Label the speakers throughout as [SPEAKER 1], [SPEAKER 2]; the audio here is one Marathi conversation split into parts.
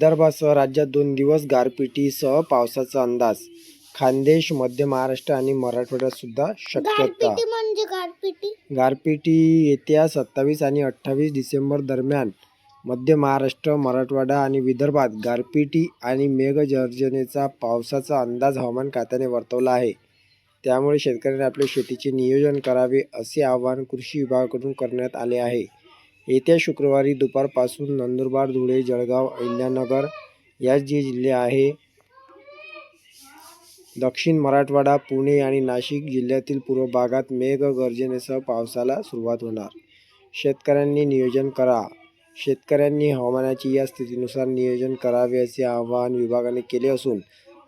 [SPEAKER 1] विदर्भासह राज्यात दोन दिवस गारपिटीसह पावसाचा अंदाज. खानदेश मध्य महाराष्ट्र आणि मराठवाड्यात सुद्धा शक्यता.
[SPEAKER 2] गारपिटी म्हणजे गारपिटी?
[SPEAKER 1] गारपिटी येत्या सत्तावीस आणि अठ्ठावीस डिसेंबर दरम्यान मध्य महाराष्ट्र मराठवाडा आणि विदर्भात गारपिटी आणि मेघगर्जनेचा पावसाचा अंदाज हवामान खात्याने वर्तवला आहे. त्यामुळे शेतकऱ्यांनी आपले शेतीचे नियोजन करावे असे आवाहन कृषी विभागाकडून करण्यात आले आहे. येत्या शुक्रवारी दुपारपासून नंदुरबार धुळे जळगाव अहिल्यानगर या जे जिल्हे आहे दक्षिण मराठवाडा पुणे आणि नाशिक जिल्ह्यातील पूर्व भागात मेघगर्जनेसह पावसाला सुरुवात होणार. शेतकऱ्यांनी नियोजन करा. शेतकऱ्यांनी हवामानाची या स्थितीनुसार नियोजन करावे असे आवाहन विभागाने केले असून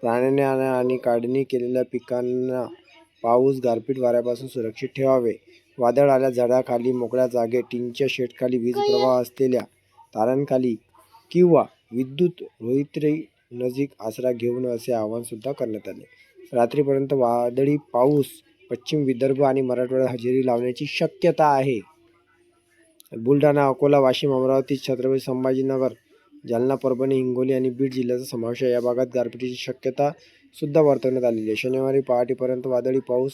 [SPEAKER 1] प्राण्यांना आणि काढणी केलेल्या पिकांना पाऊस गारपीट वाऱ्यापासून सुरक्षित ठेवावे. वादळ आल्या झाडाखाली मोकळ्या जागेत टीनच्या शेडखाली वीज प्रवाह असलेल्या तारांखाली किंवा विद्युत रोहित्री नजीक आसरा घेऊन असे आवाहन सुद्धा करण्यात आले. रात्रीपर्यंत वादळी पाऊस पश्चिम विदर्भ आणि मराठवाड्यात हजेरी लावण्याची शक्यता आहे. बुलढाणा अकोला वाशिम अमरावती छत्रपती संभाजीनगर जालना परभणी हिंगोली आणि बीड जिल्ह्याचा समावेश आहे. या भागात गारपिटीची शक्यता सुद्धा वर्तवण्यात आलेली आहे. शनिवारी पहाटेपर्यंत वादळी पाऊस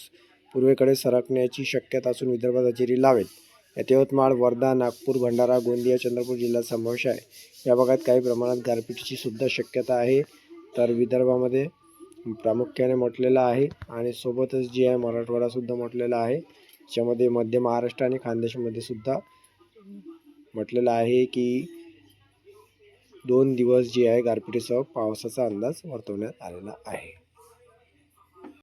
[SPEAKER 1] पूर्वेकडे सरकण्याची शक्यता असून विदर्भात हजेरी लावेल. यात यवतमाळ वर्धा नागपूर भंडारा गोंदिया चंद्रपूर जिल्ह्यात समावेश आहे. या भागात काही प्रमाणात गारपिटीची सुद्धा शक्यता आहे. तर विदर्भामध्ये प्रामुख्याने म्हटलेलं आहे आणि सोबतच जे आहे मराठवाडासुद्धा म्हटलेला आहे. त्याच्यामध्ये मध्य महाराष्ट्र आणि खानदेशमध्ये सुद्धा म्हटलेलं आहे की दोन दिवस जे आहे गारपिटीसह पावसाचा अंदाज वर्तवण्यात आलेला आहे.